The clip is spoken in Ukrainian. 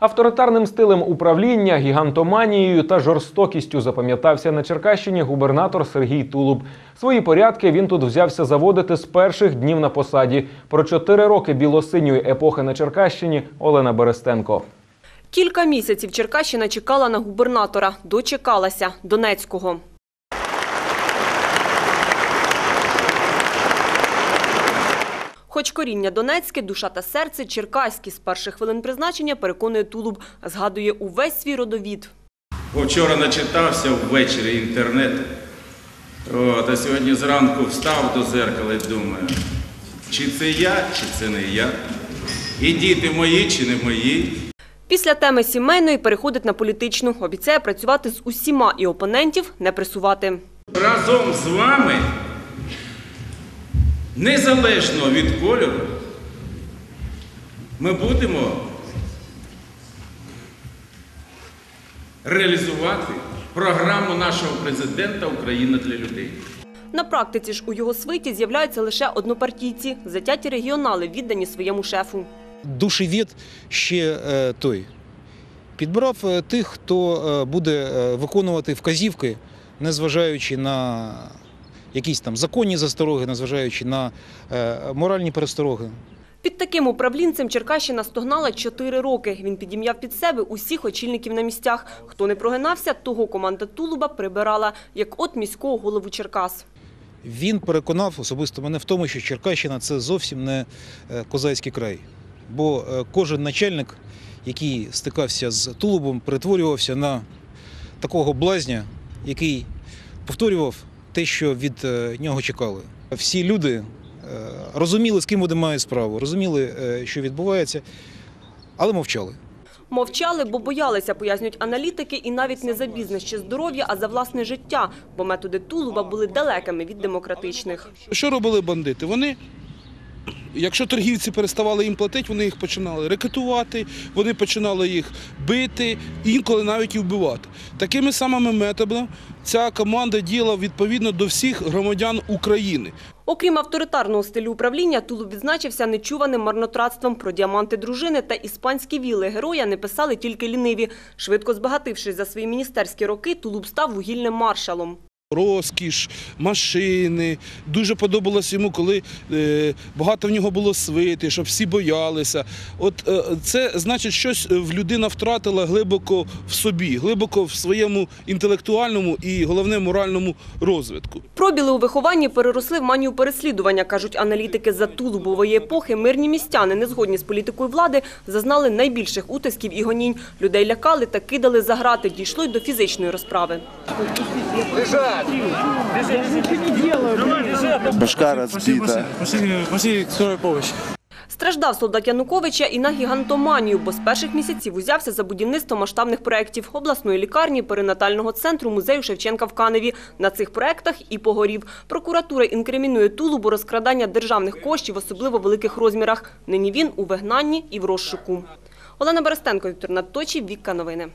Авторитарним стилем управління, гігантоманією та жорстокістю запам'ятався на Черкащині губернатор Сергій Тулуб. Свої порядки він тут взявся заводити з перших днів на посаді. Про чотири роки білосиньої епохи на Черкащині Олена Берестенко. Кілька місяців Черкащина чекала на губернатора. Дочекалася Донецького. Хоч коріння Донецьке, душа та серце черкаські з перших хвилин призначення переконує Тулуб, згадує увесь свій родовід. Вчора начитався ввечері інтернет. От, а сьогодні зранку встав до зеркала і думаю, чи це я, чи це не я. І діти мої, чи не мої. Після теми сімейної переходить на політичну. Обіцяє працювати з усіма і опонентів не пресувати. Разом з вами, незалежно від кольору, ми будемо реалізувати програму нашого президента Україна для людей. На практиці ж у його свиті з'являються лише однопартійці, затяті регіонали, віддані своєму шефу. душевід ще е, той. Підбирав е, тих, хто е, буде виконувати вказівки, незважаючи на якісь там законні застороги, незважаючи на е, моральні перестороги. Під таким управлінцем Черкащина стогнала чотири роки. Він підім'яв під себе усіх очільників на місцях. Хто не прогинався, того команда Тулуба прибирала, як от міського голову Черкас. Він переконав особисто мене в тому, що Черкащина це зовсім не е, козацький край. Бо е, кожен начальник, який стикався з тулубом, перетворювався на такого блазня, який повторював те, що від е, нього чекали. Всі люди е, розуміли, з ким вони мають справу, розуміли, е, що відбувається, але мовчали. Мовчали, бо боялися, пояснюють аналітики, і навіть не за бізнес чи здоров'я, а за власне життя, бо методи Тулуба були далекими від демократичних. Що робили бандити? Вони, якщо торгівці переставали їм платити, вони їх починали рекетувати, вони починали їх бити, інколи навіть і вбивати. Такими самими методами ця команда діяла відповідно до всіх громадян України. Окрім авторитарного стилю управління, Тулуб відзначився нечуваним марнотратством про діаманти дружини та іспанські віли. Героя не писали тільки ліниві. Швидко збагатившись за свої міністерські роки, Тулуб став вугільним маршалом. Розкіш, машини. Дуже подобалось йому, коли е, багато в нього було свити, щоб всі боялися. От е, це значить, щось в людина втратила глибоко в собі, глибоко в своєму інтелектуальному і головне моральному розвитку. Пробіли у вихованні переросли в манію переслідування, кажуть аналітики. За Тулубової епохи мирні містяни, не згодні з політикою влади, зазнали найбільших утисків і гонінь. Людей лякали та кидали за грати, дійшло й до фізичної розправи. Башка скорой. Страждав солдат Януковича і на гігантоманію, бо з перших місяців узявся за будівництво масштабних проєктів обласної лікарні, перинатального центру, музею Шевченка в Каневі. На цих проєктах і погорів. Прокуратура інкримінує Тулубу розкрадання державних коштів, особливо в великих розмірах. Нині він у вигнанні і в розшуку. Олена Берестенко, Віктор Надточі, Вікка Новини.